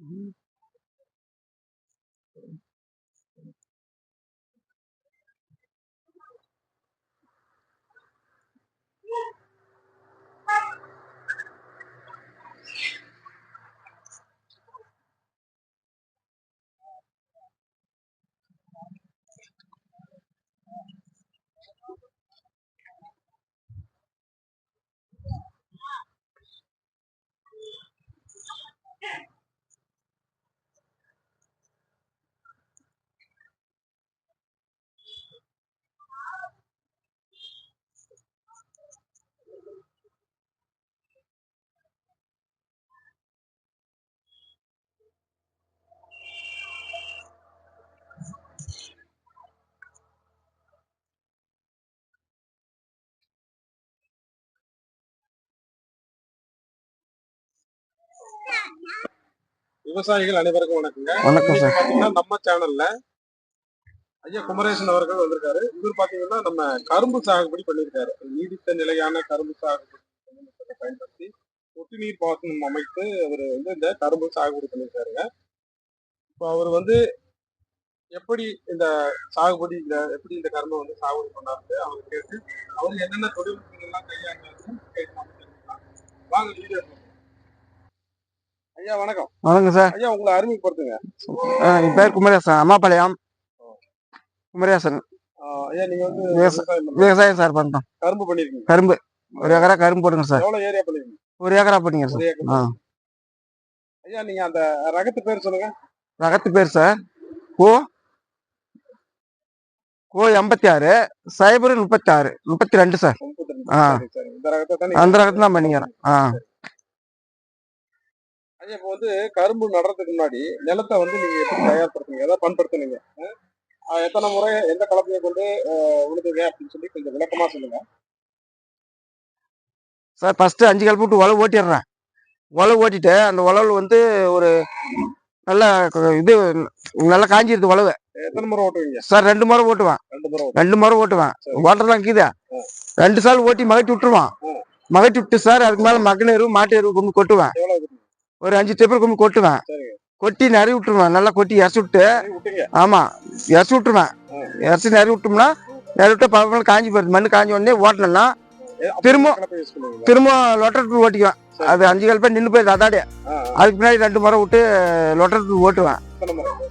Mm-hmm. விவசாயிகள் அனைவருக்கும் வணக்கங்க. வணக்கம் இன்னைக்கு சார். பாத்தீங்கன்னா நம்ம சேனல்ல ஐயா குமரேசன் அவர்கள் வந்திருக்காரு. இவர் பாத்தீங்கன்னா நம்ம கரும்பு சாகுபடி பண்ணியிருக்காரு. நீடித்த நிலையான கரும்பு சாகுபடி பயன்படுத்தி சொட்டு நீர் பாசனம் அமைத்து அவர் வந்து இந்த கரும்பு சாகுபடி பண்ணியிருக்காருங்க. இப்போ அவர் வந்து எப்படி இந்த சாகுபடி இந்த எப்படி இந்த கரும்பை வந்து சாகுபடி பண்ணாரு அவர் கேட்டு அவர் என்னென்ன தொழில்நுட்பங்கள்லாம் தெரிஞ்சுக்கலாம். வாங்க வீடியோ ஐயா வணக்கம். வணக்கம் சார். ஐயா உங்களை அறிமுகப்படுத்துங்க. என் பேர் குமரேசன் அம்மாபாளையம் குமரேசன். ஐயா நீங்க வந்து விவசா- விவசாயம் சார் பண்றோம் கரும்பு பண்ணிருக்கீங்க. கரும்பு. ஒரு ஏக்கரா கரும்பு போடுங்க சார். எவ்வளவு ஏரியா பண்ணிருக்கீங்க? ஒரு ஏக்கரா போட்டீங்க சார். ஐயா நீங்க அந்த ரகத்து பேர் சொல்லுங்க. ரகத்து பேர் சார் கோ கோ எண்பத்தி ஆறு சைபர் முப்பத்தி ஆறு முப்பத்தி ரெண்டு. சார். ஆ. அந்த ரகத்து தான் பண்ணிக்கிறேன் ஆ. இப்போ வந்து கரும்பு நடுறதுக்கு முன்னாடி நிலத்தை வந்து நீங்க எப்படி தயார்படுத்துனீங்க? எதாவது பண்படுத்துனீங்க? எத்தனை முறை எந்த கலப்பையை கொண்டு உழுதுங்க அப்படின்னு சொல்லி கொஞ்சம் விளக்கமா சொல்லுங்க. சார் ஃபர்ஸ்ட் அஞ்சு கல் போட்டு உழவு ஓட்டிடுறேன். உழவு ஓட்டிட்டு அந்த உழவுல வந்து ஒரு நல்ல இது நல்லா காஞ்சிருது உழவு எத்தனை முறை ஓட்டுவீங்க? சார் ரெண்டு முறை ஓட்டுவேன். ரெண்டு முறை ஓட்டுவேன். சரி. ஓட்டுறலாம் கீதா. ரெண்டு சால் ஓட்டி மகட்டி விட்டுருவான். மகட்டி விட்டு சார் அதுக்கு மேல மகன எருவு மாட்டு எருவு கொண்டு கொட்டுவேன்? ஒரு அஞ்சு டெப்பர் கொண்டு கொட்டுவேன். கொட்டி நிறைய விட்டுருவேன். நல்லா கொட்டி இறச்சி விட்டு. சரி, விட்டீங்க ஆமா. இறச்சி விட்டுருவேன். இறச்சி நிறைய விட்டோம்னா நிறைய விட்டு பழம் காஞ்சி போயிருது மண்ணு காஞ்சி உடனே ஓட்டணும்னா திரும்ப- கலப்பை திரும்ப லொட்டர் ஓட்டிக்குவேன். அது அஞ்சு கால் பேர் நின்று போயிருது அதாடே. அதுக்கு பின்னாடி ரெண்டு முறை விட்டு லொட்டர் ஓட்டுவேன்.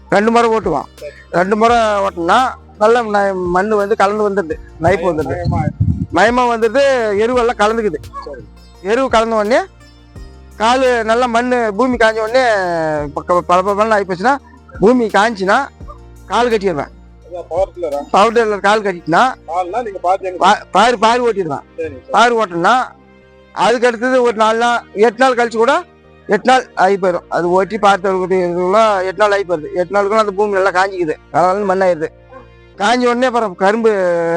ரெண்டு முறை ஓட்டுவான். ரெண்டு முறை ஓட்டினா நல்ல மண்ணு வந்து கலந்து வந்துடுது. நைப்பு வந்துடுது. மயமா மயமா வந்துடுது எருவெல்லாம் கலந்துக்குது. எருவு கலந்த உடனே கால் நல்லா மண் பூமி காஞ்ச உடனே பக்க பல பலன்னு ஆகி போச்சுன்னா பூமி காஞ்சினா கால் கட்டிடுவேன். பவர் டில்லரா பவுடரில் கால் கட்டிட்டுனா பாரு பாரு ஓட்டிடுவேன். பாரு ஓட்டினா அதுக்கு அடுத்தது ஒரு நாலு நாள் எட்டு நாள் கழிச்சு கூட எட்டு நாள் ஆகி போயிடும். அது ஓட்டி பார்த்து இதுக்குலாம் எட்டு நாள் ஆகி போயிருது எட்டு நாளுக்குள்ள அந்த பூமி நல்லா காஞ்சிக்குது. கலந்து மண்ணாயிருது காஞ்ச உடனே அப்புறம் கரும்பு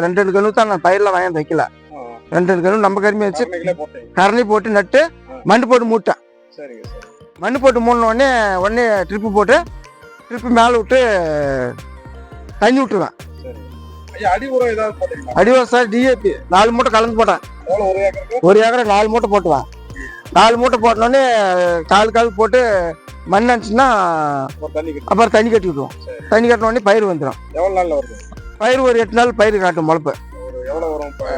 ரெண்டு ரெண்டு கணு தான் நான் பயிரில் வாங்கி வைக்கல. ரெண்டு ரெண்டு கணு நம்ம கரும்பு வச்சு கரணி போட்டு நட்டு மண் போட்டு மூட்டேன் சரிங்க சரி. மண் போட்டு மூடின உடனே உடனே ட்ரிப்பு போட்டு ட்ரிப்பு மேலே விட்டு தண்ணி விட்டுருவேன். சரி அடி உரம் அடிவாசம் டிஏபி நாலு மூட்டை கலந்து போட்டேன். ஒரு ஏக்கரை நாலு மூட்டை போட்டுவேன் நாலு மூட்டை போட்டோடனே கால் கால் போட்டு மண் கட்டி அப்புறம் தண்ணி கட்டி விட்டுருவோம். தண்ணி கட்டின உடனே பயிர் வந்துடும் நாள்ல வருது? பயிர் ஒரு எட்டு நாள் பயிர் காட்டும் முளைப்பு?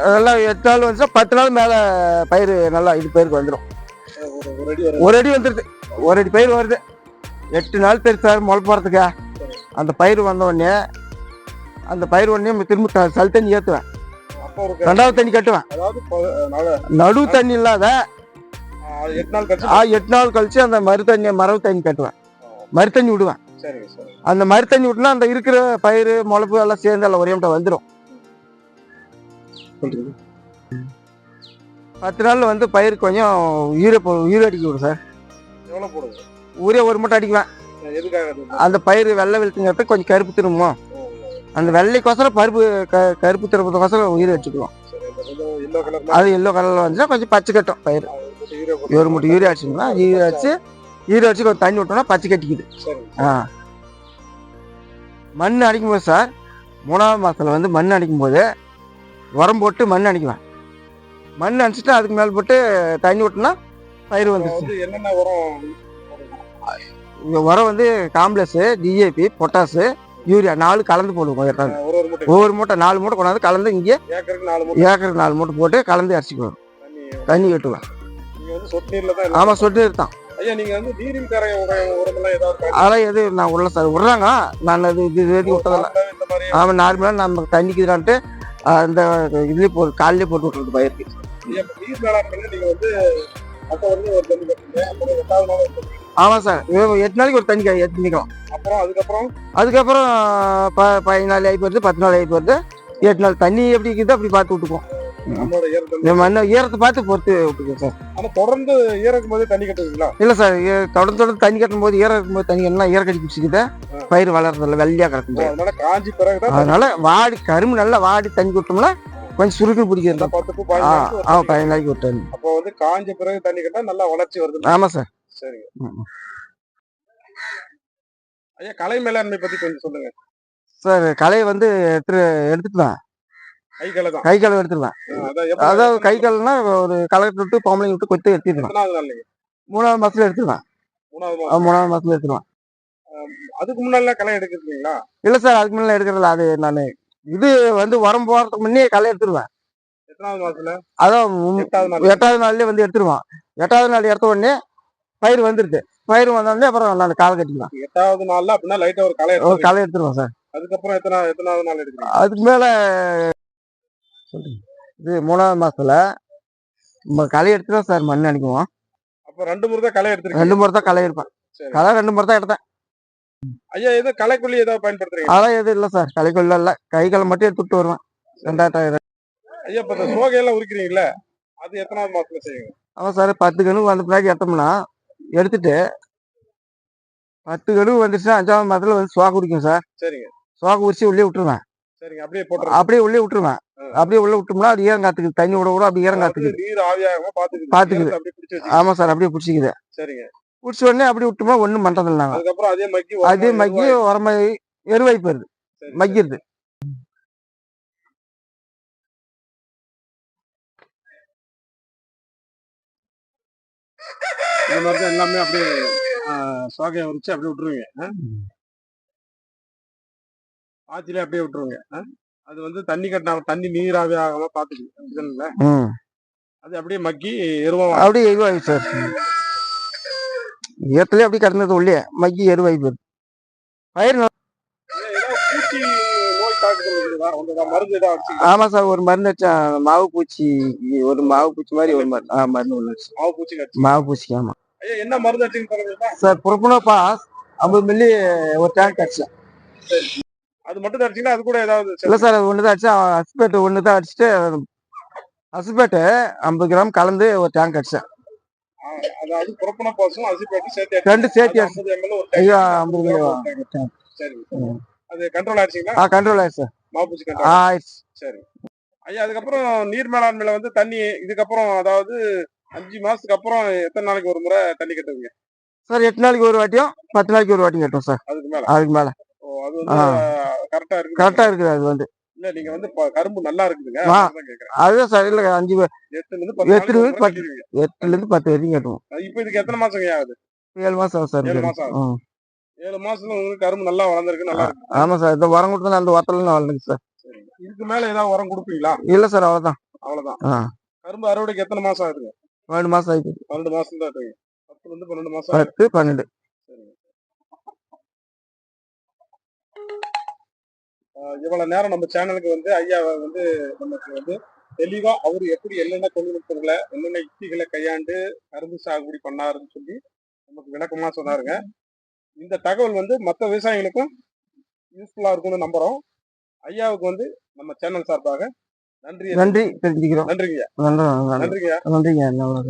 அதெல்லாம் எட்டு நாள் வந்துச்சுன்னா பத்து நாள் மேலே பயிர் நல்லா இது பயிருக்கு வந்துடும் ஒரு அடி வரும் ஒரு அடி வந்துடுது ஒரு அடி பயிர் வருது. எட்டு நாள் பெருசு சார் முளைப்பு வரதுக்கு. அந்த பயிர் வந்த உடனே அந்த பயிர் உடனே திரும்ப சல் தண்ணி ஏற்றுவேன் ரெண்டாவது தண்ணி கட்டுவேன். நடு தண்ணி இல்லாத எட்டு நாள் கழிச்சு அந்த மறு தண்ணி மரவு தண்ணி கட்டுவேன். மறு தண்ணி விடுவேன். அந்த மறு தண்ணி விட்டுனா அந்த இருக்கிற பயிர் முளைப்பு எல்லாம் சேர்ந்து எல்லாம் ஒரே வந்துடும் பத்து நாள்ல வந்து பயிர் கொஞ்சம் ஈர ஈர அடிக்க விடும் சார். எவ்வளவு போடுங்க? ஊரே ஒரு மூட்டை அடிக்குவேன். எதுக்காக? அந்த பயிர் வெள்ளை வெளுத்துங்கிறதுக்கு கொஞ்சம் கருப்பு திரும்பும்? அந்த வெள்ளைக்கோசரம் பருப்பு க கருப்பு திருப்பதுக்கோசரம் உயிர் வச்சுக்குவோம் அது எல்லோ கலரில் வந்துச்சுன்னா கொஞ்சம் பச்சை கட்டும் பயிர். ஒரு மூட்டை யூரியா அடிச்சிங்கன்னா யூரியா அடிச்சு யூரியா அடிச்சு கொஞ்சம் தண்ணி விட்டோம்னா பச்சை கட்டிக்குது. ஆ. மண் அடிக்கும்போது சார் மூணாவது மாதத்தில் வந்து மண் அடிக்கும்போது உரம் போட்டு மண் அடிக்குவேன். மண் அடிச்சுட்டு அதுக்கு மேலே போட்டு தண்ணி விட்டோம்னா பயிர் வந்துருச்சு. வந்து என்னென்ன உரம் உரம் வந்து காம்ப்ளெக்ஸ் டிஏபி பொட்டாசு யூரியா நாலு கலந்து போடுவோம் ஒவ்வொரு மூட்டை நாலு மூட்டை கொண்டாந்து கலந்து இங்கே ஏக்கருக்கு நாலு மூட்டை. போட்டு கலந்து அரைச்சிக்குவோம் தண்ணி கட்டுவேன் சொட்டு தான் ஆமாம் சொட்டு தான். ஏதாவது பயன்படுத்தி- அதெல்லாம் எது நான் உள்ள சார் விட்றாங்க. நான் அது இது வரைக்கும் விட்டதில்ல ஆமாம் நார்மலாக நம்ம தண்ணிக்குதான்ட்டு அந்த இதுலேயே போட்டு காலையிலே போட்டு விட்றது பயிருக்கு நீர் மேலாண்மையில நீங்க வந்து அப்ப வந்து ஒரு தண்ணி கட்டுறீங்க அப்புறம் எட்டாவது நாள் ஒரு தண்ணி ஆமாம் சார். எட்டு நாளைக்கு ஒரு தண்ணி எட்டு நிற்கலாம் அப்புறம் அதுக்கப்புறம்? அதுக்கப்புறம் ப பதினஞ்சு நாள் ஆகி போகிறது பத்து நாள் ஆகி போகிறது எட்டு நாள் தண்ணி எப்படி இருக்குது அப்படி பார்த்து விட்டுக்குவோம். நம்மளோட ஈர தண்ணி இந்த மண்ணை ஈரத்தை பார்த்து பொறுத்து விட்டுக்குவோம் சார். ஆனா தொடர்ந்து ஈரக்கும் போதே தண்ணி கட்டுவீங்களா? இல்லை சார் தொடர்ந்து தொடர்ந்து தண்ணி கட்டும் போது ஈரம் இருக்கும்போது தண்ணி கட்டினா ஈரக்கடி பிடிச்சிக்கிட்டு பயிர் வளர்றதில்ல வெள்ளையாக கிடக்கும். அதனால காஞ்சி பிறகுதான் அதனால வாடி கரும்பு நல்லா வாடி தண்ணி விட்டோம்னா கொஞ்சம் சுருக்குன்னு பிடிக்கிறது பத்து ஆ பதினஞ்சு நாளைக்கு ஒரு விட்டு அப்போ வந்து காஞ்ச பிறகு தண்ணி கட்டா நல்லா வளர்ச்சி வருது. ஆமாம் சார். சரிங்க. ஐயா கலை மேலாண்மை பத்தி கொஞ்சம் சொல்லுங்க. சார் களையை வந்து எடுத்து எடுத்துட்டுவேன் கை களை தான் கை களை எடுத்துருவேன் அதாவது கை களைனா ஒரு களை விட்டு பொம்பளை விட்டு கொத்து நீங்க? மூணாவது மாசத்துல எடுத்துருவேன் மூணாவது மாசத்துல. எடுத்துருவேன் அதுக்கு முன்னால களை எடுக்கிறீங்களா இல்லை சார் அதுக்கு முன்னாடி எடுக்கிறதில்ல. அது நான் இது வந்து உரம் போகிறதுக்கு முன்னே களை எடுத்துருவேன். அதான் எட்டாவது நாள் எட்டாவது நாள்லயே வந்து எடுத்துருவான். எட்டாவது நாள் எடுத்த உடனே பயிர் வந்துருது. பயிர் வந்தோடனே அப்புறம் நான் காலை கட்டிக்கலாம் எட்டாவது நாள்ல அப்படின்னா லைட்டா ஒரு களை ஒரு எடுத்து களை எடுத்துருவோம் சார். அதுக்கப்புறம் எத்தனை எத்தனாவது நாள் எடுக்கிறீங்க? அதுக்கு மேல. இது மூணாவது மாசத்துல நம்ம களை எடுத்துதான் சார் மண் அடிக்குவோம் அப்ப ரெண்டு முறை தான் களை எடுத்துருக்கீங்க? ரெண்டு முறை தான் களை எடுப்பேன். களை ரெண்டு முறை தான் எடுத்தேன். ஐயா ஏதோ களைக்குள்ளி ஏதாவது பயன்படுத்துறீங்க. அதெல்லாம் எதுவும் இல்லை சார். களை கொள்ள இல்லை. கை களை மட்டும் எடுத்து விட்டு வருவேன் ஐயா இப்ப இந்த சோகையெல்லாம் அது எத்தனாவது மாசத்துல செய்யுங்க ஆமாம் சார். பத்து கணு வந்த பின்னாடி எடுத்தோம்னா எடுத்துட்டு பத்து கணு வந்துச்சுன்னா அஞ்சாவது மாதத்துல வந்து சுவாக்கு குடிக்கும் சார். சரிங்க. சுவாக்கு உரிச்சு உள்ளே விட்டுருவேன். சரிங்க. அப்படியே அப்படியே உள்ளே விட்டுருவேன். அப்படியே உள்ள விட்டோம்னா அது ஈரம் காத்துக்குது தண்ணி விட கூட அப்படியே ஈரம் காத்துக்குது பாத்துக்குது. ஆமா சார். அப்படியே பிடிச்சிக்குது. சரிங்க. பிடிச்ச உடனே அப்படியே விட்டோம்னா ஒண்ணும் பண்றதில்ல நாங்க. அதுக்கப்புறம் அதே மக்கி அதே மக்கி உரமாய் எருவாய் போயிருது தான் எல்லாமே அப்படியே சோகையை உரிச்சு அப்படியே விட்டுருவீங்க? ஆச்சிலே அப்படியே விட்டுருவீங்க? அது வந்து தண்ணி கட்டினா தண்ணி நீராவி ஆகாம ம். அது அப்படியே மக்கி எருவா அப்படியே எருவாய் சார். ஈரத்துலயே அப்படியே கிடந்தது உள்ளே. மக்கி எருவாய் போயிருது பயிர்? ஆமா சார் ஒரு மருந்து வச்சேன் மாவு பூச்சி ஒரு மாவு பூச்சி மாதிரி ஒரு மருந்து ஆ மருந்து ஒன்று வச்சு. மாவு பூச்சி ஆமா. ஐயா என்ன மருந்து சார் புறப்புனோ பாஸ் ஐம்பது மில்லி ஒரு டேங்க் அடிச்சேன் அது மட்டும் அடிச்சீங்களா? அது கூட ஏதாவது இல்லை சார் அது ஒன்று தான் அடிச்சேன். அஸ்பேட்டு ஒன்று தான் அடிச்சுட்டு அஸ்பேட்டு ஐம்பது கிராம் கலந்து ஒரு டேங்க் அடிச்சேன் அதாவது புறப்பன பாசும் அசிப்பேட்டு சேர்த்து ரெண்டு சேர்த்து அது 50 ml ஒரு ஐயா. ஐம்பது சரி. அது கண்ட்ரோல் ஆயிடுச்சுங்களா? ஆ கண்ட்ரோல் ஆயிடுச்சு ஆ? கண்ட்ரோல் ஆயிடுச்சு. சரி. ஐயா அதுக்கப்புறம் நீர் மேலாண்மையில வந்து தண்ணி இதுக்கப்புறம் அதாவது அஞ்சு மாசத்துக்கு அப்புறம் எத்தனை நாளைக்கு ஒரு முறை தண்ணி கட்டுவீங்க? சார் எட்டு நாளைக்கு ஒரு வாட்டியும் பத்து நாளைக்கு ஒரு வாட்டியும் கட்டும் சார் அதுக்கு மேல? அதுக்கு மேல. ஓ, அது வந்து. கரெக்டா இருக்கு கரெக்டா இருக்குது அது வந்து. இல்ல நீங்க வந்து கரும்பு நல்லா இருக்குதுங்க. அதுதான் சார் இல்லை அஞ்சு எட்டுல இருந்து பத்து எட்டுல இருந்து பத்து. எட்டுல இருந்து பத்து வரைக்கும் கட்டுவோம் இப்போ இதுக்கு எத்தனை மாசம் ஆகுது? ஏழு மாசம் சார் ஏழு. மாசம். ஏழு மாசத்துல உங்களுக்கு கரும்பு நல்லா வளர்ந்துருக்கு நல்லா இருக்கு. ஆமா சார் இந்த உரம் கொடுத்தா அந்த உரத்துல நான் வளர்ந்துக்கு சார். இதுக்கு மேல ஏதாவது உரம் கொடுப்பீங்களா? இல்லை சார் அவ்வளவுதான். ஆ. கரும்பு அறுவடைக்கு எத்தனை மாசம் ஆகுதுங்க? ரெண்டு மாசம் ஆயிடுச்சு பன்னெண்டு மாசம் தான் பத்துல இருந்து பன்னெண்டு மாசம். பத்து பன்னெண்டு. இவ்வளவு நேரம் நம்ம சேனலுக்கு வந்து ஐயா வந்து நமக்கு வந்து தெளிவா அவர் எப்படி என்னென்ன தொழில்நுட்பங்களை என்னென்ன யுக்திகளை கையாண்டு கரும்பு சாகுபடி பண்ணாருன்னு சொல்லி நமக்கு விளக்கமா சொன்னாருங்க. இந்த தகவல் வந்து மற்ற விவசாயிகளுக்கும் யூஸ்ஃபுல்லா இருக்கும்னு நம்புறோம். ஐயாவுக்கு வந்து நம்ம சேனல் சார்பாக நன்றி நன்றி தெரிஞ்சுக்கிறோம் நன்றிங்க நன்றி நன்றி. நன்றிங்க நன்றிங்க. நல்லா